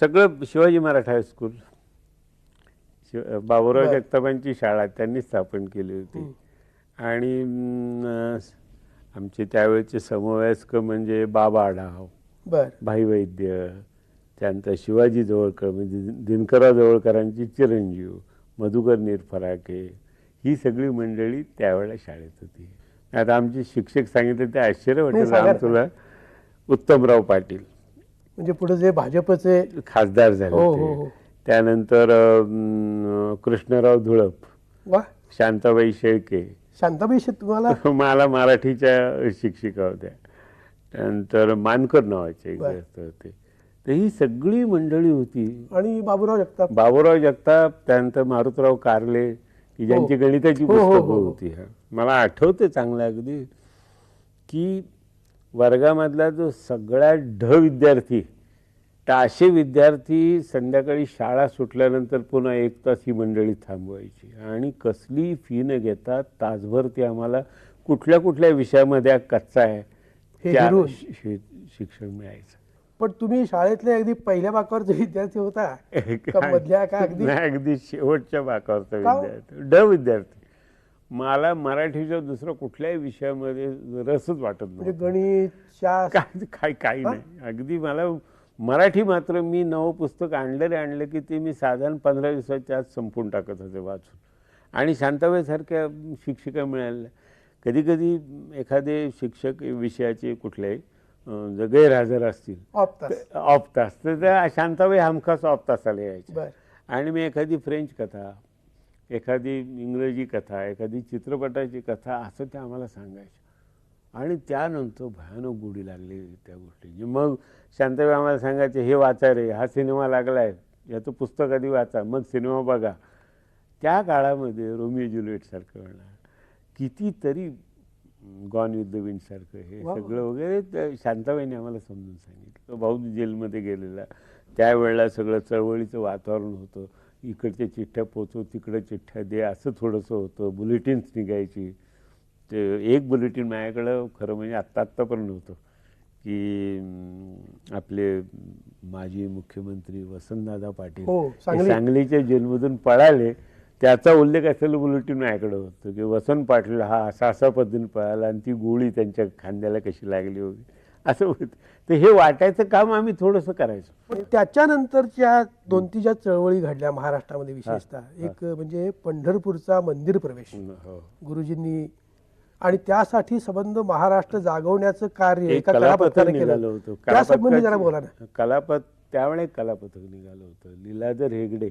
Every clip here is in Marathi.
सगळं शिवाजी मराठा हायस्कूल शिव बाबुराव बरं. जगतापांची शाळा त्यांनी स्थापन केली होती. आणि आमचे त्यावेळेचे समवयस्क म्हणजे बाबा आढाव बर भाई वैद्य त्यानंतर शिवाजी जवळकर म्हणजे दिन- दिनकरराव जवळकरांची चिरंजीव मधुकर निरफराके ही सगळी मंडळी त्यावेळेला शाळेत होती आता आमचे शिक्षक सांगितले ते आश्चर्य वाटेल. तुला उत्तमराव पाटील म्हणजे पुढे जे भाजपचे खासदार झाले हो, हो, हो. ते त्यानंतर अं, कृष्णराव धुळप वा. शांताबाई शेळके. शांताबाई शे- तुम्हाला? मला मराठीच्या शिक्षिका होत्या. त्यानंतर मानकर नावाचे एक बर. जास्त होते. तर ही सगळी मंडळी होती. आणि बाबूराव जगताप? बाबूराव जगताप त्यानंतर मारुतराव कारले की ज्यांची गणिताची हो, हो, हो, पुस्तकं हो. होती. हा. मला आठवते चांगलं अगदी की वर्गामधला जो सगळ्यात ढ विद्यार्थी तर असे विद्यार्थी संध्याकाळी शाळा सुटल्यानंतर पुन्हा एक तास ही मंडळी थांबवायची. आणि कसली फी न घेता तासभर ती आम्हाला कुठल्या कुठल्या विषयामध्ये कच्चा आहे हे त्या शिक्षण मिळायचं. पण तुम्ही शाळेतले अगदी पहिल्या बाकावरचे विद्यार्थी होता. का मधल्या का अगदी? अगदी शेवटच्या बाकावरचा हो? विद्यार्थी. ड विद्यार्थी. मला मराठीच्या दुसऱ्या कुठल्याही विषयामध्ये रसच वाटत म्हणजे नव्हता. गणित काय काय काही? नाही. अगदी मला मराठी मात्र मी नवं पुस्तक आणलं रे आणलं की ते मी साधारण पंधरा दिवसाच्या आत संपून टाकत होते वाचून. आणि शांताबाईसारख्या शिक्षिका मिळाल्या. कधी कधी एखादे शिक्षक विषयाचे कुठल्याही अं, जर गैरहजर असतील ऑफ तास. ऑफ तास. तर त्या शांताबाई हमखास ऑफ तासाला यायच्या. बर. आणि मी एखादी फ्रेंच कथा एखादी इंग्रजी कथा एखादी चित्रपटाची कथा असं त्या आम्हाला सांगायच्या आणि त्यानंतर भयानक गोडी लागली त्या गोष्टीची. मग शांताबाई आम्हाला सांगायचे हे वाचा रे हा सिनेमा लागला आहे याचं पुस्तक आधी वाचा मग सिनेमा बघा. त्या काळामध्ये रोमिओ ज्युलिएटसारखं म्हणा कितीतरी गॉन विथ द विंडसारखं हे. सगळं वगैरे शांताबाईने आम्हाला समजून सांगितलं. भाऊ जेलमध्ये गेलेला. त्यावेळेला सगळं चळवळीचं वातावरण होतं. इकडच्या चिठ्ठ्या पोचव तिकडे चिठ्ठ्या दे असं थोडंसं होतं. बुलेटिन्स निघायची. ते एक बुलेटिन माझ्याकडं खरं म्हणजे आत्ता आत्तापर्यंत होतं की आपले माजी मुख्यमंत्री वसंतदादा पाटील हो, सांगली. सांगलीच्या जेलमधून पळाले. त्याचा उल्लेख असलेलं बुलेटिन माझ्याकडे होतं की वसंत पाटील हा असा असा पद्धतीने पळाला आणि ती गोळी त्यांच्या खांद्याला कशी लागली होती. असं होतं. तर हे वाटायचं काम आम्ही थोडंसं करायचो. पण त्याच्यानंतरच्या दोन तीन ज्या चळवळी घडल्या महाराष्ट्रामध्ये विशेषतः हा. एक म्हणजे पंढरपूरचा मंदिर प्रवेश. हो गुरुजींनी आणि त्यासाठी संबंध महाराष्ट्र जागवण्याचं कार्य एक एका कलापथक कलापथकाने निघालं केलं होतं. त्या संबंधी जरा बोला ना. कलापथ त्यावेळे एक कलापथक निघालं होतं लीलाधर हेगडे.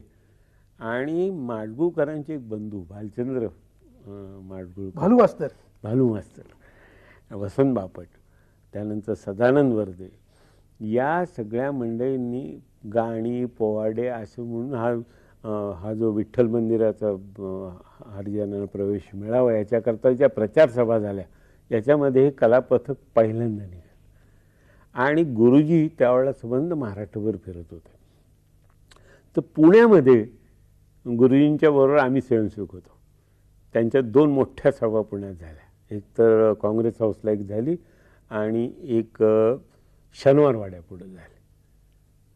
आणि माडगूळकरांचे एक बंधू भालचंद्र अं, माडगूळकर. भालू मास्तर. भालू मास्तर. वसंत बापट. त्यानंतर सदानंद वर्दे. या सगळ्या मंडळींनी गाणी पोवाडे असं म्हणून हा हा जो विठ्ठल मंदिराचा हरिजनांना प्रवेश मिळावा याच्याकरता ज्या प्रचार सभा झाल्या याच्यामध्ये हे कलापथक पहिल्यांदा निघालं. आणि गुरुजी त्यावेळेला संबंध महाराष्ट्रभर फिरत होते. तर पुण्यामध्ये गुरुजींच्या बरोबर आम्ही स्वयंसेवक होतो. त्यांच्या दोन मोठ्या सभा पुण्यात झाल्या. एक तर काँग्रेस हाऊसला एक झाली आणि एक अ, शनिवारवाड्या पुढे झाली.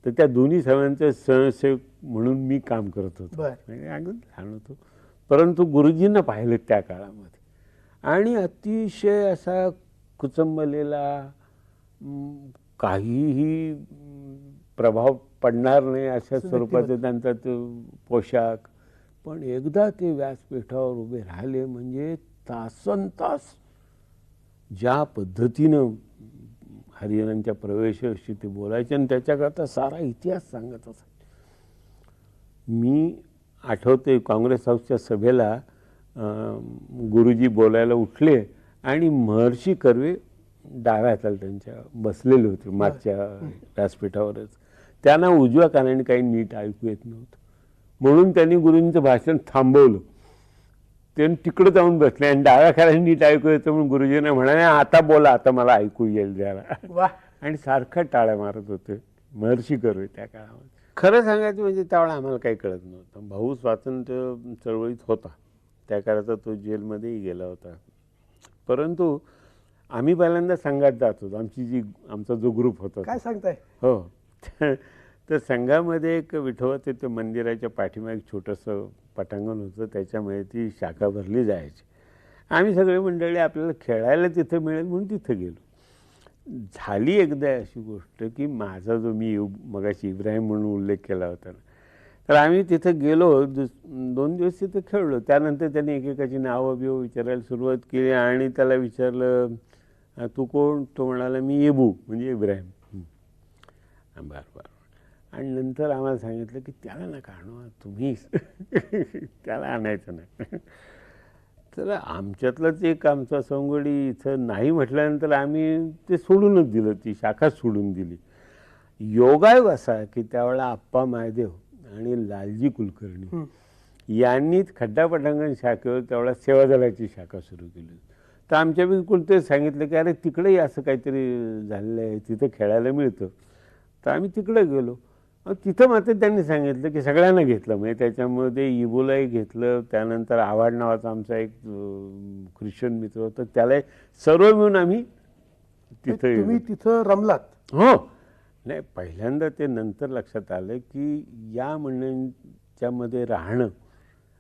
तर त्या दोन्ही सभांचे स्वयंसेवक म्हणून मी काम करत होतो. म्हणजे अगदी लहान होतो. परंतु गुरुजींना पाहिलं त्या काळामध्ये. आणि अतिशय असा कुचंबलेला काहीही प्रभाव पडणार नाही अशा स्वरूपाचं त्यांचा तो पोशाख. पण एकदा ते व्यासपीठावर उभे राहिले म्हणजे तासन तास ज्या पद्धतीनं हरिजनांच्या प्रवेशाविषयी ते बोलायचे आणि त्याच्याकरता सारा इतिहास सांगत असत मी आठवते काँग्रेस हाऊसच्या सभेला गुरुजी बोलायला उठले आणि महर्षी कर्वे डाव्या हाताला त्यांच्या बसलेले होते मागच्या व्यासपीठावरच. त्यांना उजव्या कानाने काही नीट ऐकू येत नव्हतं. म्हणून त्यांनी गुरुजींचं भाषण थांबवलं. ते तिकडे जाऊन बसले. आणि डाव्या कानाने नीट ऐकू येतं म्हणून गुरुजींना म्हणाले आता बोला आता मला ऐकू येईल जरा. वा. आणि सारखा टाळ्या मारत होते. महर्षी कर्वे त्या काळामध्ये. खरं सांगायचं म्हणजे त्यावेळेला आम्हाला काही कळत नव्हतं. भाऊ स्वातंत्र्य चळवळीत होता. त्या काळाचा तो जेलमध्येही गेला होता. परंतु आम्ही पहिल्यांदा संघात जात होतो. आमची जी आमचा जो ग्रुप होता काय सांगताय? हो. तर संघामध्ये एक विठोबाचं ते मंदिराच्या पाठीमागे एक छोटंसं पटांगण होतं. त्याच्यामध्ये ती शाखा भरली जायची. आम्ही सगळे मंडळी आपल्याला खेळायला तिथं मिळेल म्हणून तिथं गेलो. झाली एकदा अशी गोष्ट की माझा जो मी मगाशी इब्राहिम म्हणून उल्लेख केला होता ना. तर आम्ही तिथं गेलो दुस दोन दिवस तिथं खेळलो. त्यानंतर त्याने एकेकाची नावं बिवं विचारायला सुरुवात केली आणि त्याला विचारलं तू कोण? तो म्हणाला मी येबू म्हणजे इब्राहिम. बरं बरं. आणि नंतर आम्हाला सांगितलं की त्याला नका आणू तुम्ही त्याला आणायचं नाही. तर आमच्यातलंच एक आमचा सोंगडी इथं नाही म्हटल्यानंतर आम्ही ते सोडूनच दिलं ती शाखा सोडून दिली. योगायोग असा की त्यावेळेला आप्पा महादेव आणि लालजी कुलकर्णी. यांनीच खड्डा पटांगण शाखेवर त्यावेळेला सेवादलाची शाखा सुरू केली. तर आमच्या बिलकुल ते सांगितलं की अरे तिकडेही असं काहीतरी झालेलं आहे तिथं खेळायला मिळतं. तर आम्ही तिकडे गेलो. तिथं मात्र त्यांनी सांगितलं की सगळ्यांना घेतलं. म्हणजे त्याच्यामध्ये इबोलाही घेतलं. त्यानंतर आव्हाड नावाचा आमचा एक ख्रिश्चन मित्र होता. त्याला सर्व मिळून आम्ही तिथं तुम्ही तिथं रमलात? हो. नाही पहिल्यांदा ते नंतर लक्षात आलं की या मंडळींच्यामध्ये राहणं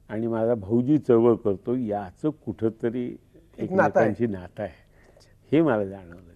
आणि माझा भाऊजी चळवळ करतो याचं कुठंतरी. एकमेकांची नातं आहे. हे मला जाणवलं.